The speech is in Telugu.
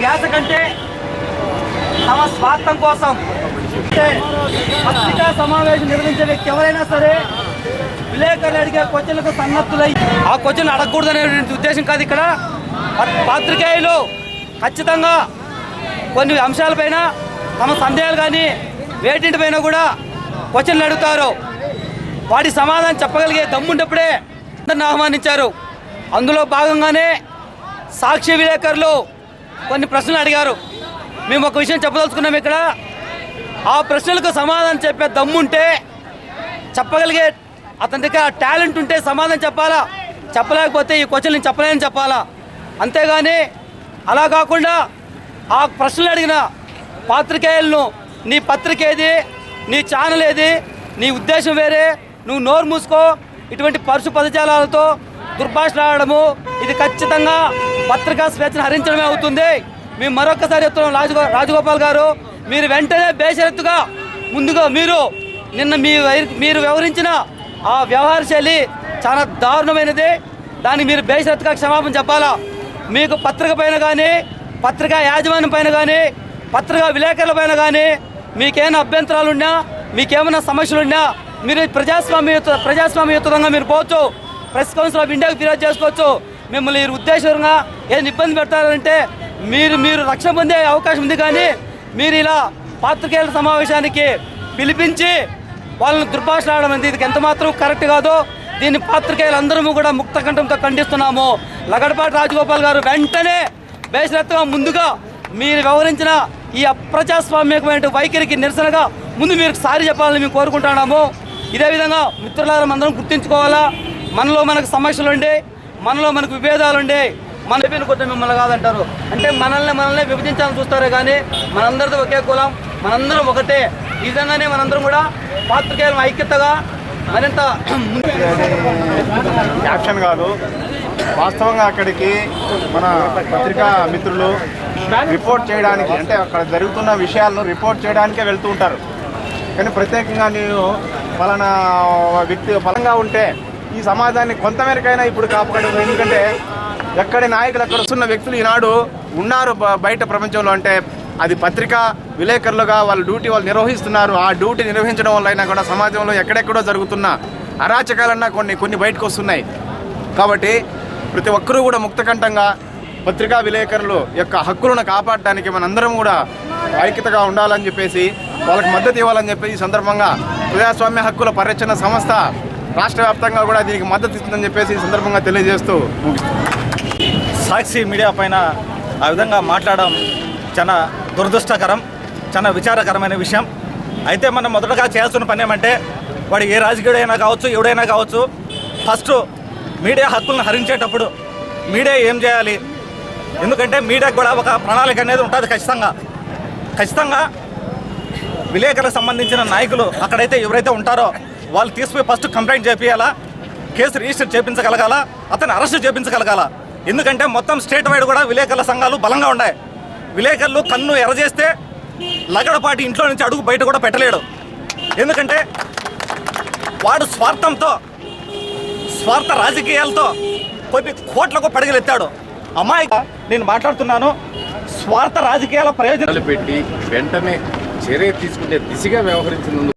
ధ్యాస కంటే తమ స్వార్థం కోసం పత్రికా సమావేశం నిర్వహించే వ్యక్తి ఎవరైనా సరే విలేకరులు అడిగే క్వశ్చన్లకు సన్నద్ధులై ఆ క్వశ్చన్ అడగకూడదనే ఉద్దేశం కాదు ఇక్కడ. పాత్రికేయులు ఖచ్చితంగా కొన్ని అంశాలపైన తమ సందేహాలు కానీ వేటింటిపైన కూడా క్వశ్చన్లు అడుగుతారు. వాటి సమాధానం చెప్పగలిగే దమ్ముంటప్పుడే అందరిని ఆహ్వానించారు. అందులో భాగంగానే సాక్షి విలేకరులు కొన్ని ప్రశ్నలు అడిగారు. మేము ఒక విషయం చెప్పదలుచుకున్నాం ఇక్కడ. ఆ ప్రశ్నలకు సమాధానం చెప్పే దమ్ముంటే చెప్పగలిగే అతని దగ్గర టాలెంట్ ఉంటే సమాధానం చెప్పాలా? చెప్పలేకపోతే ఈ క్వశ్చన్ నేను చెప్పలేని చెప్పాలా? అంతేగాని అలా కాకుండా ఆ ప్రశ్నలు అడిగిన పాత్రికేయులను నీ పత్రిక ఏది నీ ఛానల్ ఏది నీ ఉద్దేశం వేరే నువ్వు నోరు మూసుకో ఇటువంటి పరుసు పదజాలాలతో దుర్భాషలాడము ఇది ఖచ్చితంగా పత్రికా స్వేచ్ఛను హరించడమే అవుతుంది. మేము మరొకసారి చెప్తున్నాం రాజగో రాజగోపాల్ గారు మీరు వెంటనే బేషరత్తుగా ముందుగా మీరు నిన్న మీ మీరు వివరించిన ఆ వ్యవహార శైలి చాలా దారుణమైనది. దానికి మీరు బేషరత్తుగా క్షమాపణ చెప్పాలా? మీకు పత్రిక పైన కానీ పత్రికా యాజమాన్యం పైన కానీ పత్రికా విలేకరుల పైన కానీ మీకేమైనా అభ్యంతరాలున్నా మీకేమైనా సమస్యలున్నా మీరు ప్రజాస్వామ్యయుత ప్రజాస్వామ్యయుతంగా మీరు పోవచ్చు. ప్రెస్ కౌన్సిల్ ఆఫ్ ఇండియాకి ఫిర్యాదు చేసుకోవచ్చు. మిమ్మల్ని ఉద్దేశంగా ఏదైనా ఇబ్బంది పెడతారంటే మీరు మీరు రక్షణ పొందే అవకాశం ఉంది కానీ మీరు ఇలా పాత్రికేయుల సమావేశానికి పిలిపించి వాళ్ళని దుర్భాషలాడడం అనేది ఇది ఎంత మాత్రం కరెక్ట్ కాదో దీన్ని పాత్రికేయులందరము కూడా ముక్త కంఠంతో ఖండిస్తున్నాము. లగడపాటి రాజగోపాల్ గారు వెంటనే బేషరత్తుగా ముందుగా మీరు వివరించిన ఈ అప్రజాస్వామ్యమైన వైఖరికి నిరసనగా ముందు మీరు సారి చెప్పాలని మేము కోరుకుంటున్నాము. ఇదే విధంగా మిత్రులారం అందరం గుర్తించుకోవాలా? మనలో మనకు సమస్యలు ఉండే మనలో మనకు విభేదాలు ఉండే మన చెప్పిన కొంచెం మిమ్మల్ని కాదంటారు. అంటే మనల్ని మనల్ని విభజించాలని చూస్తారే కానీ మనందరితో ఒకే కులం మనందరం ఒకటే. ఈ విధంగానే మనందరం కూడా పాత్రికేయులం ఐక్యతగా మరింత యాక్షన్ కాదు. వాస్తవంగా అక్కడికి మన పత్రికా మిత్రులు రిపోర్ట్ చేయడానికి అంటే అక్కడ జరుగుతున్న విషయాలను రిపోర్ట్ చేయడానికే వెళ్తూ ఉంటారు. కానీ ప్రత్యేకంగా నేను పలానా వ్యక్తి ఫలంగా ఉంటే ఈ సమాజాన్ని కొంతమేరకైనా ఇప్పుడు కాపాడదు ఎందుకంటే ఎక్కడి నాయకులు అక్కడ వస్తున్న వ్యక్తులు ఈనాడు ఉన్నారు బ- బయట ప్రపంచంలో. అంటే అది పత్రికా విలేకరులుగా వాళ్ళ డ్యూటీ వాళ్ళు నిర్వహిస్తున్నారు. ఆ డ్యూటీ నిర్వహించడం వల్ల అయినా కూడా సమాజంలో ఎక్కడెక్కడో జరుగుతున్న అరాచకాలన్నా కొన్ని కొన్ని బయటకు వస్తున్నాయి కాబట్టి ప్రతి ఒక్కరూ కూడా ముక్తకంఠంగా పత్రికా విలేకరులు యొక్క హక్కులను కాపాడడానికి మనందరం కూడా ఐక్యతగా ఉండాలని చెప్పేసి వాళ్ళకి మద్దతు ఇవ్వాలని చెప్పి ఈ సందర్భంగా ప్రజాస్వామ్య హక్కుల పరిరక్షణ సంస్థ రాష్ట్ర వ్యాప్తంగా కూడా దీనికి మద్దతు ఇస్తుందని చెప్పేసి ఈ సందర్భంగా తెలియజేస్తూ సాక్షి మీడియా పైన ఆ విధంగా మాట్లాడడం చాలా దురదృష్టకరం చాలా విచారకరమైన విషయం. అయితే మనం మొదటగా చేయాల్సిన పని ఏమంటే వాడు ఏ రాజకీయుడైనా కావచ్చు ఎవడైనా కావచ్చు ఫస్ట్ మీడియా హక్కులను హరించేటప్పుడు మీడియా ఏం చేయాలి? ఎందుకంటే మీడియాకు కూడా ఒక ప్రణాళిక అనేది ఉంటుంది ఖచ్చితంగా. ఖచ్చితంగా విలేకరులకు సంబంధించిన నాయకులు అక్కడైతే ఎవరైతే ఉంటారో వాళ్ళు తీసుకుపోయి ఫస్ట్ కంప్లైంట్ చేపించాలా కేసు రిజిస్టర్ చేపించగలగాల? అతను అరెస్ట్ చేపించగలగాల? ఎందుకంటే మొత్తం స్టేట్ వైడ్ కూడా విలేకరుల సంఘాలు బలంగా ఉన్నాయి. విలేకరులు కన్ను ఎర్రజేస్తే లగడపాటి ఇంట్లో నుంచి అడుగు బయట కూడా పెట్టలేడు. ఎందుకంటే వాడు స్వార్థంతో స్వార్థ రాజకీయాలతో కొన్ని కోట్లకు పడగలెత్తాడు. అమ్మాయి నేను మాట్లాడుతున్నాను స్వార్థ రాజకీయాల ప్రయోజనాలు పెట్టి వెంటనే చర్య తీసుకునే దిశగా వ్యవహరించినందుకు